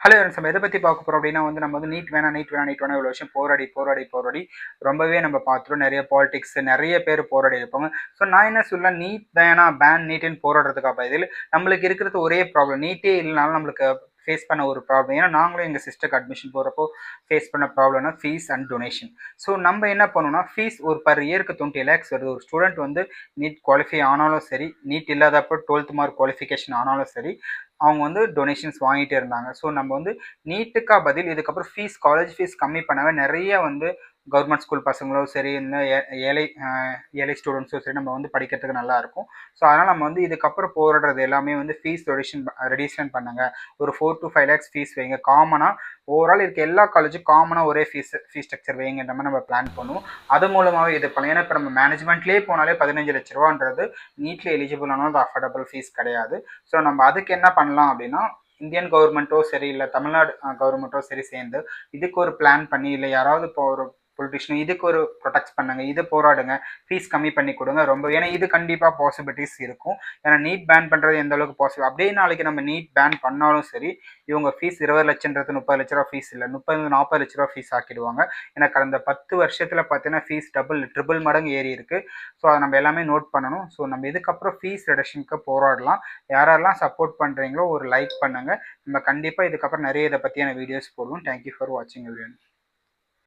Hello நம்ம எதை பற்றி பார்க்க போகிறோம் அப்படின்னா வந்து நம்ம வந்து நீட் வேணாம் நீட் வேணாம் நீட் வேணாம் இவ்வளோ விஷயம் போராடி போராடி போராடி ரொம்பவே நம்ம பார்த்துருவோம் நிறைய பாலிடிக்ஸ் நிறைய பேர் போராடி இருப்பாங்க. ஸோ நான் என்ன சொல்ல நீட் வேணாம் பேன் நீட்டுன்னு போராடுறதுக்காக பதில் நம்மளுக்கு இருக்கிறது ஒரே ப்ராப்ளம் நீட்டே இல்லைனாலும் நம்மளுக்கு ஃபேஸ் பண்ண ஒரு ப்ராப்ளம் ஏன்னா நாங்களும் எங்கள் சிஸ்டருக்கு அட்மிஷன் போகிறப்போ ஃபேஸ் பண்ண ப்ராப்ளம்னா ஃபீஸ் அண்ட் டொனேஷன் ஸோ நம்ம என்ன பண்ணோம்னா ஃபீஸ் ஒரு பர் இயருக்கு டுவெண்ட்டி லேக்ஸ் வருது. ஒரு ஸ்டூடெண்ட் வந்து நீட் குவாலிஃபை ஆனாலும் சரி நீட் இல்லாதப்போ டுவெல்த் மார்க் குவாலிஃபிகேஷன் ஆனாலும் சரி அவங்க வந்து டொனேஷன்ஸ் வாங்கிட்டே இருந்தாங்க. ஸோ நம்ம வந்து நீட்டுக்கா பதில் இதுக்கப்புறம் ஃபீஸ் காலேஜ் ஃபீஸ் கம்மி பண்ணவே நிறைய வந்து கவர்மெண்ட் ஸ்கூல் பசங்களோ சரி இந்த ஏ- ஏழை ஏழை ஸ்டூடெண்ட்ஸோ சரி நம்ம வந்து படிக்கிறதுக்கு நல்லா இருக்கும். ஸோ அதனால் நம்ம வந்து இதுக்கப்புறம் போராடுறது எல்லாமே வந்து ஃபீஸ் ரெடிஷன் ரெடிஷன் பண்ணுங்க. ஒரு four to five lakhs fees வைங்க. காமனாக ஓவரால் இருக்க எல்லா காலேஜும் காமனாக ஒரே ஃபீஸ் ஃபீஸ் ஸ்ட்ரக்சர் வைங்கன்ற மாதிரி நம்ம பிளான் பண்ணுவோம். அது மூலமாகவே இது பண்ணலாம். ஏன்னா இப்போ நம்ம மேனேஜ்மெண்ட்லேயே போனாலே பதினஞ்சு லட்ச ரூபான்றது நீட்டில் எலிஜிபிள் ஆனால் அது அஃபோர்டபுள் ஃபீஸ் கிடையாது. ஸோ நம்ம அதுக்கு என்ன பண்ணலாம் அப்படின்னா இந்தியன் கவர்மெண்ட்டோ சரி இல்லை தமிழ்நாடு கவர்மெண்ட்டோ சரி சேர்ந்து இதுக்கு ஒரு பிளான் பண்ணி இல்லை யாராவது இப்போ ஒரு பொலிட்டிஷியன் இதுக்கு ஒரு ப்ரொடெக்ட் பண்ணுங்க இது போராடுங்க ஃபீஸ் கம்மி பண்ணி கொடுங்க ரொம்ப ஏன்னா இது கண்டிப்பாக பாசிபிலிட்டிஸ் இருக்கும். ஏன்னா நீட் பேன் பண்ணுறது எந்த அளவுக்கு பாசிபிள் அப்படியே நாளைக்கு நம்ம நீட் பேன் பண்ணாலும் சரி இவங்க ஃபீஸ் இருபது லட்சன்றது முப்பது லட்ச ரூபா ஃபீஸ் இல்லை. முப்பது நாற்பது லட்ச ரூபா ஃபீஸ் ஆக்கிடுவாங்க. ஏன்னா கடந்த பத்து வருஷத்தில் பார்த்தீங்கன்னா ஃபீஸ் டபுள் ட்ரிபிள் மடங்கு ஏறி இருக்கு. ஸோ அதை நம்ம எல்லாமே நோட் பண்ணணும். ஸோ நம்ம இதுக்கப்புறம் ஃபீஸ் ரிடக்ஷனுக்கு போராடலாம். யாரெல்லாம் சப்போர்ட் பண்ணுறீங்களோ ஒரு லைக் பண்ணுங்க. நம்ம கண்டிப்பாக இதுக்கப்புறம் நிறைய இதை பற்றியான வீடியோஸ் போடுவோம். தேங்க்யூ ஃபார் வாட்சிங் எவ்ரியன்